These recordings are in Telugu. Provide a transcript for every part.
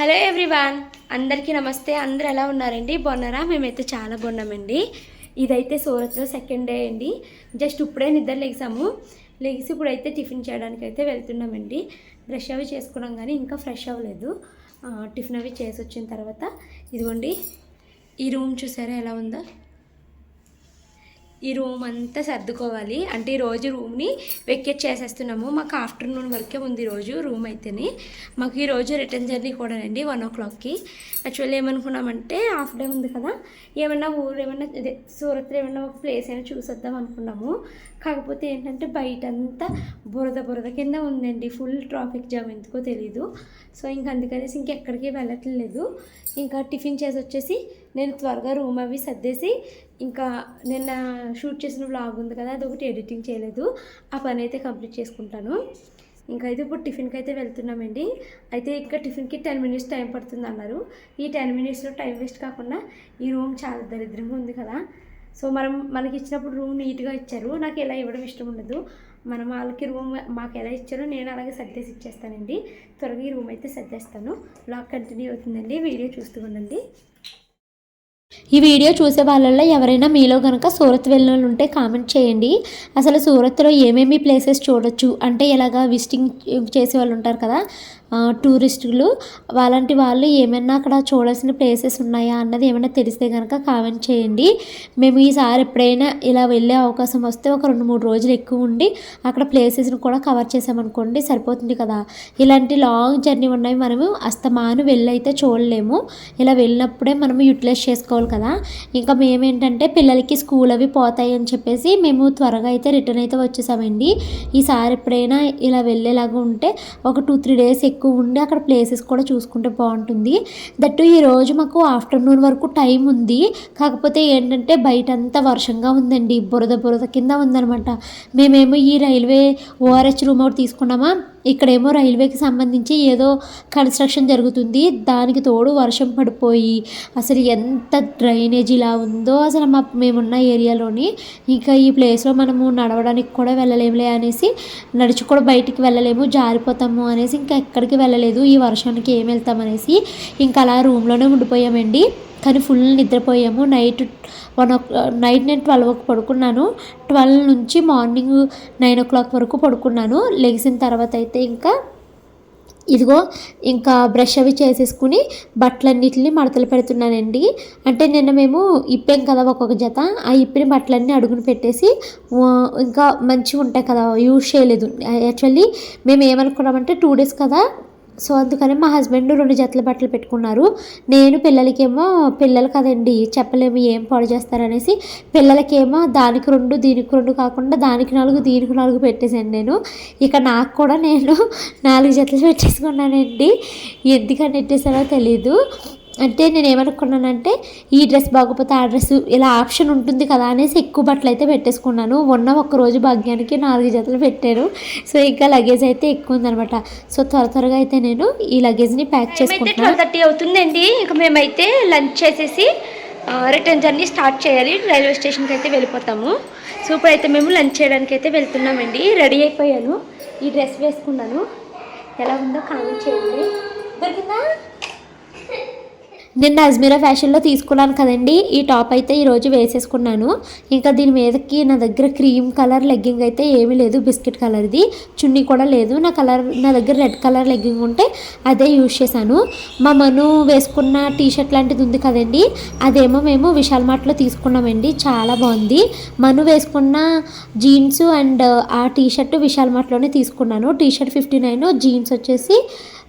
హలో ఎవ్రీవాన్ అందరికీ నమస్తే. అందరు ఎలా ఉన్నారండి? బాగున్నారా? మేమైతే చాలా బాగున్నామండి. ఇదైతే సూరత్లో సెకండ్ డే అండి. జస్ట్ ఇప్పుడే నిద్ర లేసాము. లేచి ఇప్పుడైతే టిఫిన్ చేయడానికి అయితే వెళ్తున్నామండి. బ్రష్ అవి చేసుకున్నాం కానీ ఇంకా ఫ్రెష్ అవ్వలేదు. టిఫిన్ అవి చేసి వచ్చిన తర్వాత ఇదిగోండి. ఈ రూమ్ చూసారా ఎలా ఉందో? ఈ రూమ్ అంతా సర్దుకోవాలి. అంటే ఈరోజు రూమ్ని వెకేట్ చేసేస్తున్నాము. మాకు ఆఫ్టర్నూన్ వరకే ఉంది రోజు రూమ్ అయితేనే. మాకు ఈరోజు రిటర్న్ జర్నీ కూడా అండి వన్ ఓ క్లాక్కి యాక్చువల్లీ ఏమనుకున్నామంటే హాఫ్ డే ఉంది కదా. ఏమన్నా ఊరు ఏమన్నా సూరత్లో ఏమన్నా ఒక ప్లేస్ అయినా చూసొద్దాం అనుకున్నాము. కాకపోతే ఏంటంటే బయట అంతా బురద బురద కింద ఉందండి. ఫుల్ ట్రాఫిక్ జామ్ ఎందుకో తెలీదు. సో ఇంక అందుకనేసి ఇంకెక్కడికి వెళ్ళట్లేదు. ఇంకా టిఫిన్ చేసి వచ్చేసి నేను త్వరగా రూమ్ అవి సర్దేసి ఇంకా నిన్న షూట్ చేసిన వ్లాగ్ ఉంది కదా అది ఒకటి ఎడిటింగ్ చేయలేదు. ఆ పని అయితే కంప్లీట్ చేసుకుంటాను. ఇంకా అయితే ఇప్పుడు టిఫిన్కి అయితే వెళ్తున్నామండి. అయితే ఇంకా టిఫిన్కి టెన్ మినిట్స్ టైం పడుతుంది అన్నారు ఈ టెన్ మినిట్స్లో టైం వేస్ట్ కాకుండా ఈ రూమ్ చాలా దరిద్రంగా ఉంది కదా. సో మనం మనకి ఇచ్చినప్పుడు రూమ్ నీట్గా ఇచ్చారు. నాకు ఎలా ఇవ్వడం ఇష్టం ఉండదు. మనం వాళ్ళకి రూమ్ మాకు ఎలా ఇచ్చారో నేను అలాగే సర్దేసి ఇచ్చేస్తానండి. త్వరగా ఈ రూమ్ అయితే సర్దేస్తాను. బ్లాగ్ కంటిన్యూ అవుతుందండి. వీడియో చూస్తూ ఉండండి. ఈ వీడియో చూసే వాళ్ళల్లో ఎవరైనా మీలో కనుక సూరత్ వెళ్ళిన వాళ్ళు ఉంటే కామెంట్ చేయండి. అసలు సూరత్లో ఏమేమి ప్లేసెస్ చూడొచ్చు? అంటే ఇలాగా విజిటింగ్ చేసే వాళ్ళు ఉంటారు కదా టూరిస్టులు అలాంటి వాళ్ళు ఏమైనా అక్కడ చూడాల్సిన ప్లేసెస్ ఉన్నాయా అన్నది ఏమైనా తెలిస్తే కనుక కామెంట్ చేయండి. మేము ఈసారి ఎప్పుడైనా ఇలా వెళ్ళే అవకాశం వస్తే ఒక రెండు మూడు రోజులు ఎక్కువ ఉండి అక్కడ ప్లేసెస్ని కూడా కవర్ చేసామనుకోండి సరిపోతుంది కదా. ఇలాంటి లాంగ్ జర్నీ ఉన్నవి మనము అస్తమాను వెళ్ళైతే చూడలేము. ఇలా వెళ్ళినప్పుడే మనము యూటిలైజ్ చేసుకోవాలి కదా. ఇంకా మేమేంటంటే పిల్లలకి స్కూల్ అవి పోతాయి అని చెప్పేసి మేము త్వరగా అయితే రిటర్న్ అయితే వచ్చేసామండి. ఈసారి ఎప్పుడైనా ఇలా వెళ్ళేలాగా ఉంటే ఒక టూ త్రీ డేస్ ఎక్కువ ఉండి అక్కడ ప్లేసెస్ కూడా చూసుకుంటే బాగుంటుంది. దట్టు ఈ రోజు మాకు ఆఫ్టర్నూన్ వరకు టైం ఉంది. కాకపోతే ఏంటంటే బయట అంతా వర్షంగా ఉందండి. బురద బురద కింద ఉందనమాట మేమేమో ఈ రైల్వే ఓఆర్హెచ్ రూమ్ ఒకటి తీసుకున్నామా? ఇక్కడేమో రైల్వేకి సంబంధించి ఏదో కన్స్ట్రక్షన్ జరుగుతుంది. దానికి తోడు వర్షం పడిపోయి అసలు ఎంత డ్రైనేజ్ ఇలా ఉందో అసలు మా మేమున్న ఏరియాలోని ఇంకా ఈ ప్లేస్లో మనము నడవడానికి కూడా వెళ్ళలేములే అనేసి నడిచి కూడా బయటికి వెళ్ళలేము జారిపోతాము అనేసి ఇంకా ఎక్కడికి వెళ్ళలేదు. ఈ వర్షానికి ఏం వెళ్తామనేసి ఇంకా అలా రూమ్లోనే ఉండిపోయామండి. కానీ ఫుల్ నిద్రపోయాము. నైట్ వన్ ఓ నైట్ నేను ట్వెల్వ్కి పడుకున్నాను. ట్వెల్వ్ నుంచి మార్నింగ్ నైన్ ఓ క్లాక్ వరకు పడుకున్నాను. లెగిసిన తర్వాత అయితే ఇంకా ఇదిగో ఇంకా బ్రష్ అవి చేసేసుకుని బట్టలన్నిటిని మడతలు పెడుతున్నానండి. అంటే నిన్న మేము ఇప్పాం కదా ఒక్కొక్క జత ఆ ఇప్పిన బట్టలన్నీ అడుగుని పెట్టేసి ఇంకా మంచిగా ఉంటాయి కదా యూజ్ చేయలేదు. యాక్చువల్లీ మేము ఏమనుకున్నామంటే టూ డేస్ కదా సో అందుకని మా హస్బెండ్ రెండు జతల బట్టలు పెట్టుకున్నారు. నేను పిల్లలకేమో పిల్లలు కదండి చెప్పలేము ఏం పాడు చేస్తారనేసి పిల్లలకేమో దానికి రెండు దీనికి రెండు కాకుండా దానికి నాలుగు దీనికి నాలుగు పెట్టేశాను నేను. ఇక నాకు కూడా నేను నాలుగు జతలు పెట్టేసుకున్నానండి. ఎందుకని పెట్టేశారో తెలీదు. అంటే నేను ఏమనుకున్నానంటే ఈ డ్రెస్ బాగోపోతే ఆ డ్రెస్ ఇలా ఆప్షన్ ఉంటుంది కదా అనేసి ఎక్కువ బట్టలు అయితే పెట్టేసుకున్నాను. ఉన్న ఒక్క రోజు భాగ్యానికి నాలుగు జతలు పెట్టాను. సో ఇంకా లగేజ్ అయితే ఎక్కువ ఉందనమాట సో త్వర త్వరగా అయితే నేను ఈ లగేజ్ని ప్యాక్ చేసుకుంటాను ట్వెల్వ్ థర్టీ అవుతుందండి. ఇంకా మేమైతే లంచ్ చేసేసి రిటర్న్ జర్నీ స్టార్ట్ చేయాలి. రైల్వే స్టేషన్కి అయితే వెళ్ళిపోతాము. సో ఇప్పుడైతే మేము లంచ్ చేయడానికి అయితే వెళ్తున్నామండి. రెడీ అయిపోయాను. ఈ డ్రెస్ వేసుకున్నాను. ఎలా ఉందో కామెంట్ చేయండి. దొరికిందా? నిన్న అజ్మీరా ఫ్యాషన్లో తీసుకున్నాను కదండి. ఈ టాప్ అయితే ఈరోజు వేసేసుకున్నాను. ఇంకా దీని మీదకి నా దగ్గర క్రీమ్ కలర్ లెగ్గింగ్ అయితే ఏమీ లేదు. బిస్కెట్ కలర్ది. చున్నీ కూడా లేదు. నా కలర్ నా దగ్గర రెడ్ కలర్ లెగ్గింగ్ ఉంటే అదే యూజ్ చేశాను. మా మను వేసుకున్న టీ షర్ట్ లాంటిది ఉంది కదండి. అదేమో మేము విశాల్ మార్ట్లో తీసుకున్నామండి. చాలా బాగుంది. మను వేసుకున్న జీన్స్ అండ్ ఆ టీ షర్ట్ విశాల్ మార్ట్లోనే తీసుకున్నాను. T shirt fifty nine jeans వచ్చేసి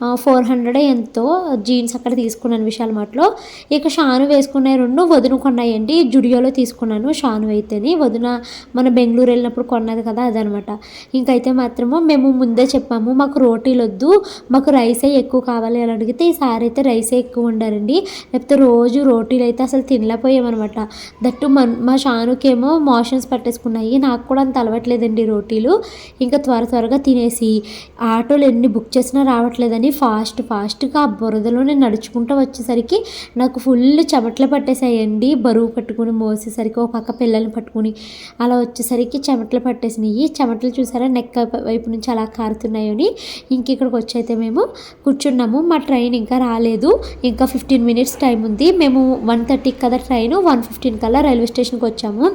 ఫోర్ హండ్రెడ్ ఎంతో జీన్స్ అక్కడ తీసుకున్నాను విశాల్ మార్ట్లో. ఇక షాను వేసుకున్నాయి రెండు వదును కొన్నాయండి. జుడియోలో తీసుకున్నాను షాను అయితేని. వదిన మన బెంగళూరు వెళ్ళినప్పుడు కొన్నది కదా అదనమాట. ఇంకైతే మాత్రము మేము ముందే చెప్పాము మాకు రోటీలు వద్దు మాకు రైసే ఎక్కువ కావాలి అని అడిగితే ఈసారి అయితే రైసే ఎక్కువ ఉండారండి లేకపోతే రోజు రోటీలు అయితే అసలు తినలేకపోయామన్నమాట దట్టు మన మా షానుకేమో మోషన్స్ పట్టేసుకున్నాయి. నాకు కూడా అంత అలవట్లేదండి రోటీలు. ఇంకా త్వర త్వరగా తినేసి ఆటోలు ఎన్ని బుక్ చేసినా రావట్లేదని అని ఫాస్ట్ ఫాస్ట్గా ఆ బురదలో నేను నడుచుకుంటూ వచ్చేసరికి నాకు ఫుల్ చెమటలు పట్టేసాయండి బరువు పట్టుకుని మోసేసరికి ఒక పక్క పిల్లల్ని పట్టుకుని అలా వచ్చేసరికి చెమటలు పట్టేసినాయి. చెమటలు చూసారా? నెక్క వైపు నుంచి అలా కారుతున్నాయని ఇంక ఇక్కడికి వచ్చి అయితే మేము కూర్చున్నాము. మా ట్రైన్ ఇంకా రాలేదు. ఇంకా ఫిఫ్టీన్ మినిట్స్ టైం ఉంది. మేము వన్ థర్టీకి కదా ట్రైన్ వన్ ఫిఫ్టీన్ కల్లా రైల్వే స్టేషన్కి వచ్చాము.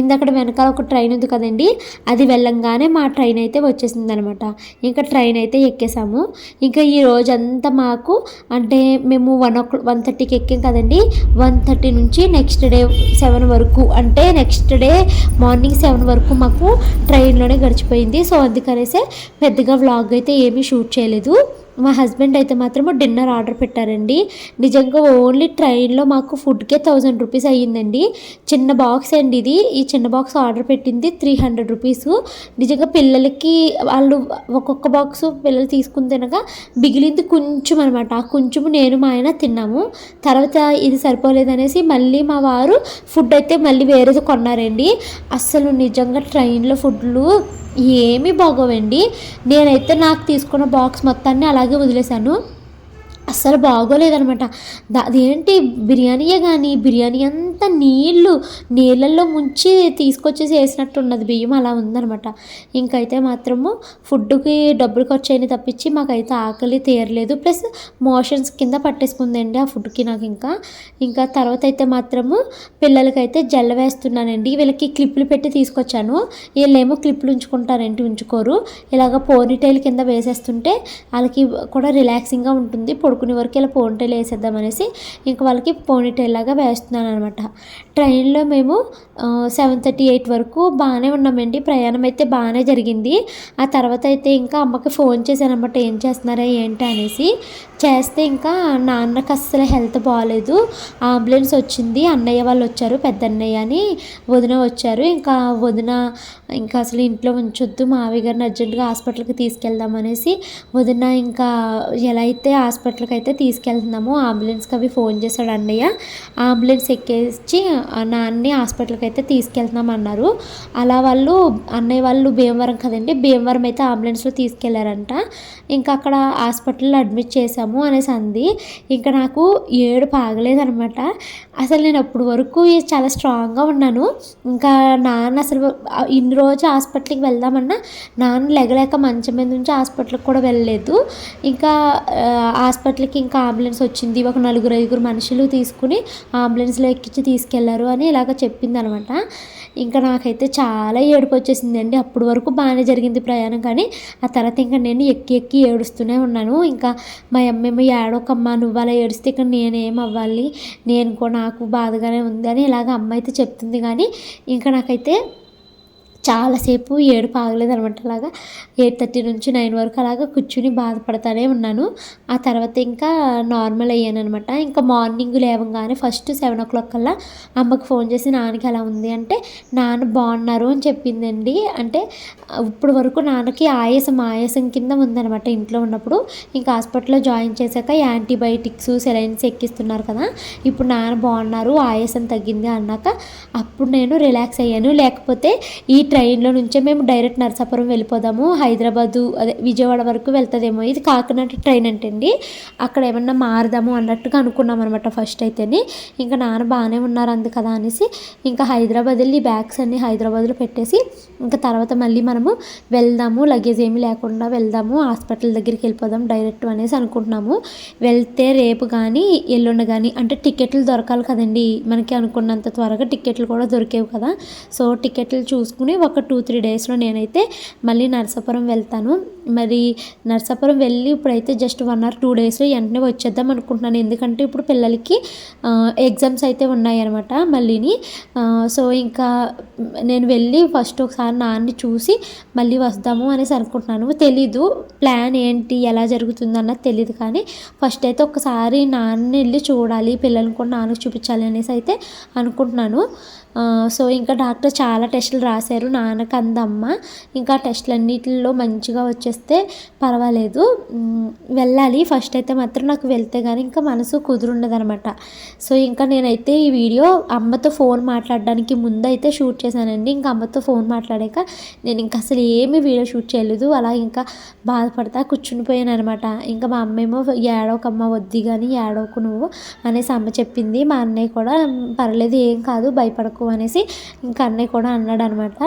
ఇందక్కడ వెనకాల ఒక ట్రైన్ ఉంది కదండి. అది వెళ్ళంగానే మా ట్రైన్ అయితే వచ్చేసింది అనమాట ఇంకా ట్రైన్ అయితే ఎక్కేసాము. ఇంకా ఈ రోజంతా మాకు అంటే మేము వన్ ఓ వన్ థర్టీకి ఎక్కాం కదండి. వన్ థర్టీ నుంచి నెక్స్ట్ డే సెవెన్ వరకు అంటే నెక్స్ట్ డే మార్నింగ్ సెవెన్ వరకు మాకు ట్రైన్లోనే గడిచిపోయింది. సో అందుకనేసే పెద్దగా వ్లాగ్ అయితే ఏమీ షూట్ చేయలేదు. మా హస్బెండ్ అయితే మాత్రము డిన్నర్ ఆర్డర్ పెట్టారండి. నిజంగా ఓన్లీ ట్రైన్లో మాకు ఫుడ్కే థౌజండ్ రూపీస్ అయ్యిందండి. చిన్న బాక్స్ అండి ఇది. ఈ చిన్న బాక్స్ ఆర్డర్ పెట్టింది త్రీ హండ్రెడ్ రూపీస్. నిజంగా పిల్లలకి వాళ్ళు ఒక్కొక్క బాక్స్ పిల్లలు తీసుకుని తినగా మిగిలింది కొంచెం అనమాట ఆ కొంచెము నేను మా ఆయన తిన్నాము. తర్వాత ఇది సరిపోలేదనేసి మళ్ళీ మా వారు ఫుడ్ అయితే మళ్ళీ వేరేది కొన్నారండి. అస్సలు నిజంగా ట్రైన్లో ఫుడ్లు ఏమీ బాగోవండి. నేనైతే నాకు తీసుకున్న బాక్స్ మొత్తాన్ని అలాగే వదిలేశాను. అస్సలు బాగోలేదనమాట దా అదేంటి బిర్యానీయే కానీ బిర్యానీ అంతా నీళ్ళు నీళ్ళల్లో ముంచి తీసుకొచ్చేసి వేసినట్టు ఉన్నది బియ్యం అలా ఉందనమాట ఇంకైతే మాత్రము ఫుడ్కి డబ్బులు ఖర్చు అయిన తప్పించి మాకైతే ఆకలి తీరలేదు. ప్లస్ మోషన్స్ కింద పట్టేసుకుందండి ఆ ఫుడ్కి నాకు ఇంకా. ఇంకా తర్వాత అయితే మాత్రము పిల్లలకైతే జల్ల వేస్తున్నానండి. వీళ్ళకి క్లిప్లు పెట్టి తీసుకొచ్చాను. వీళ్ళేమో క్లిప్లు ఉంచుకుంటారండి ఉంచుకోరు. ఇలాగ పోనీటైల్ కింద వేసేస్తుంటే వాళ్ళకి కూడా రిలాక్సింగ్గా ఉంటుంది. పడుకునే వరకు ఇలా పోనీటైల్ వేసేద్దాం అనేసి ఇంక వాళ్ళకి పోనీటైల్ లాగా వేస్తున్నాను అనమాట ట్రైన్లో మేము సెవెన్ థర్టీ ఎయిట్ వరకు బాగానే ఉన్నామండి. ప్రయాణం అయితే బాగానే జరిగింది. ఆ తర్వాత అయితే ఇంకా అమ్మకి ఫోన్ చేశాను అనమాట ఏం చేస్తున్నారా? ఏంటి? అనేసి. చేస్తే ఇంకా నాన్నకి అస్సలు హెల్త్ బాగాలేదు. అంబులెన్స్ వచ్చింది. అన్నయ్య వాళ్ళు వచ్చారు. పెద్ద అన్నయ్య అని వదిన వచ్చారు. ఇంకా వదిన ఇంకా అసలు ఇంట్లో ఉంచొద్దు. మావి గారిని అర్జెంటుగా హాస్పిటల్కి తీసుకెళ్దాం అనేసి వదిన ఇంకా ఎలా అయితే హాస్పిటల్ హాస్పిటల్కి అయితే తీసుకెళ్తున్నాము. అంబులెన్స్కి అవి ఫోన్ చేశాడు అన్నయ్య. అంబులెన్స్ ఎక్కేసి నాన్ని నాన్నని హాస్పిటల్కి అయితే తీసుకెళ్తున్నాం అన్నారు అలా వాళ్ళు అన్నయ్య వాళ్ళు భీమవరం కదండి భీమవరం అయితే అంబులెన్స్లో తీసుకెళ్ళారంట. ఇంకా అక్కడ హాస్పిటల్లో అడ్మిట్ చేశాము అనేసి అంది. ఇంకా నాకు ఏడు పాగలేదనమాట అసలు నేను అప్పటి వరకు చాలా స్ట్రాంగ్గా ఉన్నాను. ఇంకా నాన్న అసలు ఇన్ని రోజు హాస్పిటల్కి వెళ్దామన్నా నాన్న లెగలేక మంచం మీద నుంచి హాస్పిటల్కి కూడా వెళ్ళలేదు. ఇంకా హాస్పిటల్ హాస్పిటల్కి ఇంకా అంబులెన్స్ వచ్చింది. ఒక నలుగురు ఐదుగురు మనుషులు తీసుకుని అంబులెన్స్లో ఎక్కించి తీసుకెళ్ళారు అని ఇలాగ చెప్పింది అనమాట ఇంకా నాకైతే చాలా ఏడుపు వచ్చేసింది అండి అప్పటి వరకు బాగానే జరిగింది ప్రయాణం కానీ ఆ తర్వాత ఇంకా నేను ఎక్కి ఎక్కి ఏడుస్తూనే ఉన్నాను. ఇంకా మా అమ్మేమో ఏడోకమ్మ నువ్వు అలా ఏడిస్తే ఇక్కడ నేనేం అవ్వాలి? నేను కూడా నాకు బాధగానే ఉంది అని ఇలాగ అమ్మ అయితే చెప్తుంది. కానీ ఇంకా నాకైతే చాలాసేపు ఏడుపు ఆగలేదనమాట అలాగా. ఎయిట్ థర్టీ నుంచి నైన్ వరకు అలాగా కూర్చుని బాధపడతానే ఉన్నాను. ఆ తర్వాత ఇంకా నార్మల్ అయ్యాను అనమాట ఇంకా మార్నింగ్ లేవగానే ఫస్ట్ సెవెన్ ఓ క్లాక్ కల్లా అమ్మకి ఫోన్ చేసి నాన్నకి ఎలా ఉంది? అంటే నాన్న బాగున్నారు అని చెప్పిందండి. అంటే ఇప్పుడు వరకు నాన్నకి ఆయాసం ఆయాసం కింద ఉందనమాట ఇంట్లో ఉన్నప్పుడు. ఇంకా హాస్పిటల్లో జాయిన్ చేశాక యాంటీబయాటిక్స్ సెలైన్స్ ఎక్కిస్తున్నారు కదా. ఇప్పుడు నాన్న బాగున్నారు ఆయాసం తగ్గింది అన్నాక అప్పుడు నేను రిలాక్స్ అయ్యాను. లేకపోతే ఈ ట్రైన్లో నుంచే మేము డైరెక్ట్ నరసాపురం వెళ్ళిపోదాము. హైదరాబాదు అదే విజయవాడ వరకు వెళ్తుందేమో. ఇది కాకినాడ ట్రైన్ అంటండి. అక్కడ ఏమన్నా మారదాము అన్నట్టుగా అనుకున్నాం అనమాట ఫస్ట్ అయితేనే. ఇంకా నాన్న బాగానే ఉన్నారు అంది కదా అనేసి ఇంకా హైదరాబాద్ వెళ్ళి బ్యాగ్స్ అన్ని హైదరాబాద్లో పెట్టేసి ఇంకా తర్వాత మళ్ళీ మనము వెళ్దాము. లగేజ్ ఏమీ లేకుండా వెళ్దాము. హాస్పిటల్ దగ్గరికి వెళ్ళిపోదాం డైరెక్ట్ అనేసి అనుకుంటున్నాము. వెళ్తే రేపు కానీ ఎల్లుండి కానీ అంటే టికెట్లు దొరకాలి కదండి. మనకి అనుకున్నంత త్వరగా టికెట్లు కూడా దొరికేవి కదా. సో టికెట్లు చూసుకుని ఒక టూ త్రీ డేస్లో నేనైతే మళ్ళీ నరసాపురం వెళ్తాను. మరి నరసాపురం వెళ్ళి ఇప్పుడైతే జస్ట్ వన్ ఆర్ టూ డేస్లో వెంటనే వచ్చేద్దాం అనుకుంటున్నాను. ఎందుకంటే ఇప్పుడు పిల్లలకి ఎగ్జామ్స్ అయితే ఉన్నాయన్నమాట మళ్ళీని. సో ఇంకా నేను వెళ్ళి ఫస్ట్ ఒకసారి నాన్ని చూసి మళ్ళీ వస్తాము అనేసి అనుకుంటున్నాను. తెలీదు ప్లాన్ ఏంటి ఎలా జరుగుతుంది అన్నది తెలియదు కానీ ఫస్ట్ అయితే ఒకసారి నాన్న వెళ్ళి చూడాలి పిల్లల్ని కూడా నాన్నకు చూపించాలి అనేసి అయితే అనుకుంటున్నాను. సో ఇంకా డాక్టర్ చాలా టెస్టులు రాశారు నాన్నకు అందమ్మ ఇంకా టెస్టులన్నిటిలో మంచిగా వచ్చేస్తే పర్వాలేదు. వెళ్ళాలి. ఫస్ట్ అయితే మాత్రం నాకు వెళ్తే కానీ ఇంకా మనసు కుదురుండదనమాట. సో ఇంకా నేనైతే ఈ వీడియో అమ్మతో ఫోన్ మాట్లాడడానికి ముందు అయితే షూట్ చేశానండి. ఇంకా అమ్మతో ఫోన్ మాట్లాడాక నేను ఇంకా అసలు ఏమీ వీడియో షూట్ చేయలేదు. అలా ఇంకా బాధపడతా కూర్చునిపోయాను అనమాట ఇంకా మా అమ్మేమో ఏడవకమ్మ వద్ది కానీ ఏడవకు నువ్వు అనేసి అమ్మ చెప్పింది. మా అన్నయ్య కూడా పర్లేదు ఏం కాదు భయపడకు అనేసి ఇంకా అన్నయ్య కూడా అన్నాడు అనమాట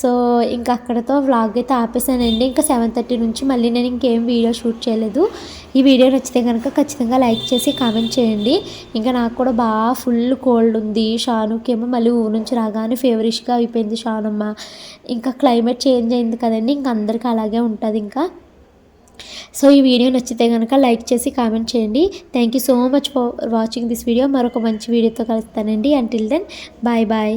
సో ఇంకా అక్కడతో వ్లాగ్ అయితే ఆపేసానండి. ఇంకా సెవెన్ థర్టీ నుంచి మళ్ళీ నేను ఇంకేం వీడియో షూట్ చేయలేదు. ఈ వీడియో నచ్చితే కనుక ఖచ్చితంగా లైక్ చేసి కామెంట్ చేయండి. ఇంకా నాకు కూడా బాగా ఫుల్ కోల్డ్ ఉంది. షానుకి ఏమో మళ్ళీ ఊరు నుంచి రాగానే ఫేవరిష్గా అయిపోయింది షానమ్మ. ఇంకా క్లైమేట్ చేంజ్ అయింది కదండి. ఇంకా అందరికీ అలాగే ఉంటుంది ఇంకా. సో ఈ వీడియో నచ్చితే కనుక లైక్ చేసి కామెంట్ చేయండి. Thank you so much for watching this video మరొక మంచి వీడియోతో కలుస్తానండి. Until then bye bye